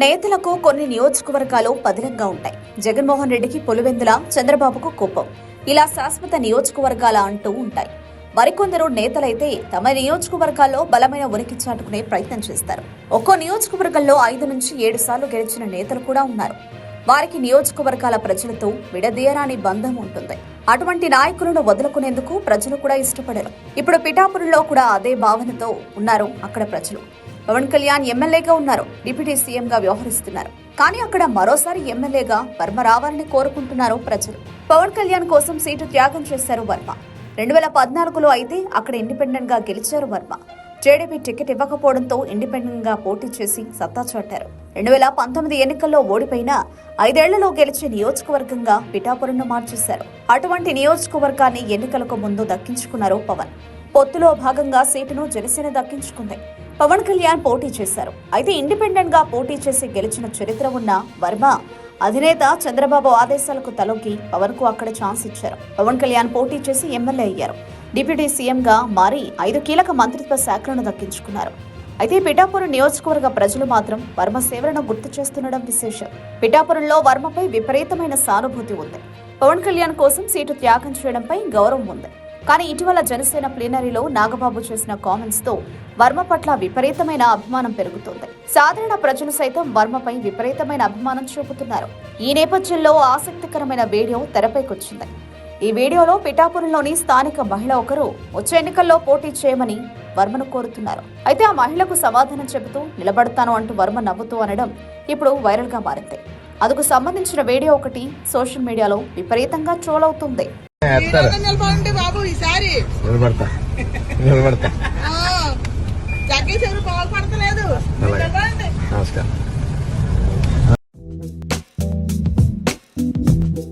నేతలకు కొన్ని నియోజకవర్గాలు పదిలంగా ఉంటాయి. జగన్మోహన్ రెడ్డికి పులివెందుల చంద్రబాబుకు కుప్పం ఇలా శాశ్వత నియోజకవర్గాల అంటూ ఉంటాయి. మరికొందరు నేతలైతే తమ నియోజకవర్గాల్లో బలమైన ఉనికి చాటుకునే ప్రయత్నం చేస్తారు. ఒక్కో నియోజకవర్గంలో ఐదు నుంచి ఏడు సార్లు గెలిచిన నేతలు కూడా ఉన్నారు. వారికి నియోజకవర్గాల ప్రజలతో విడదీయరాని బంధం ఉంటుంది. అటువంటి నాయకులను వదులుకునేందుకు ప్రజలు కూడా ఇష్టపడరు. ఇప్పుడు పిఠాపురంలో కూడా అదే భావనతో ఉన్నారు అక్కడ ప్రజలు. పవన్ కళ్యాణ్ ఎమ్మెల్యేగా ఉన్నారు. డిప్యూటీ సీఎంగా వ్యవహరిస్తున్నారు. కానీ అక్కడ మరోసారి ఎమ్మెల్యేగా వర్మ రావాలని కోరుకుంటున్నారు ప్రజలు. పవన్ కళ్యాణ్ కోసం సీటు త్యాగం చేశారు వర్మ. రెండు వేల పద్నాలుగులో అయితే అక్కడ ఇండిపెండెంట్గా గెలిచారు వర్మ. జేడీపీ టికెట్ ఇవ్వకపోవడంతో ఇండిపెండెంట్గా పోటీ చేసి సత్తా చాటారు. రెండు వేల పంతొమ్మిది ఎన్నికల్లో ఓడిపోయినా ఐదేళ్ళలో గెలిచే నియోజకవర్గంగా పిఠాపురంను మార్చేశారు. అటువంటి నియోజకవర్గాన్ని ఎన్నికలకు ముందు దక్కించుకున్నారు పవన్. పొత్తులో భాగంగా సీటును జనసేన దక్కించుకుంది. పవన్ కళ్యాణ్ పోటీ చేశారు. అయితే ఇండిపెండెంట్గా పోటీ చేసి గెలిచిన చరిత్ర ఉన్న వర్మ అధినేత చంద్రబాబు ఆదేశాలకు తలొగ్గి పవన్కు అక్కడ ఛాన్స్ ఇచ్చారు. పవన్ కళ్యాణ్ పోటీ చేసి ఎమ్మెల్యే అయ్యారు. డిప్యూటీ సీఎంగా మారి ఐదు కీలక మంత్రిత్వ శాఖలను దక్కించుకున్నారు. అయితే పిఠాపురం నియోజకవర్గ ప్రజలు మాత్రం వర్మ సేవలను గుర్తు చేస్తుండడం విశేషం. పిఠాపురంలో వర్మపై విపరీతమైన సానుభూతి ఉంది. పవన్ కళ్యాణ్ కోసం సీటు త్యాగం చేయడంపై గౌరవం ఉంది. కానీ ఇటీవల జనసేన ప్లీనరీలో నాగబాబు చేసిన కామెంట్స్తో వర్మ పట్ల విపరీతమైన అభిమానం పెరుగుతోంది. సాధారణ ప్రజలు సైతం వర్మపై విపరీతమైన అభిమానం చూపుతున్నారు. ఈ నేపథ్యంలో ఆసక్తికరమైన వీడియో తెరపైకొచ్చింది. ఈ వీడియోలో పిఠాపురంలోని స్థానిక మహిళ ఒకరు వచ్చే ఎన్నికల్లో పోటీ చేయమని వర్మను కోరుతున్నారు. అయితే ఆ మహిళకు సమాధానం చెబుతూ నిలబడతాను అంటూ వర్మ నవ్వుతూ అనడం ఇప్పుడు వైరల్గా మారింది. అందుకు సంబంధించిన వీడియో ఒకటి సోషల్ మీడియాలో విపరీతంగా ట్రోల్ అవుతుంది. బాబు ఈసారి. నిలబడతా. నిలబడతా. జాకేష్ ఎవరు బాగుపడతలేదు నమస్కారం.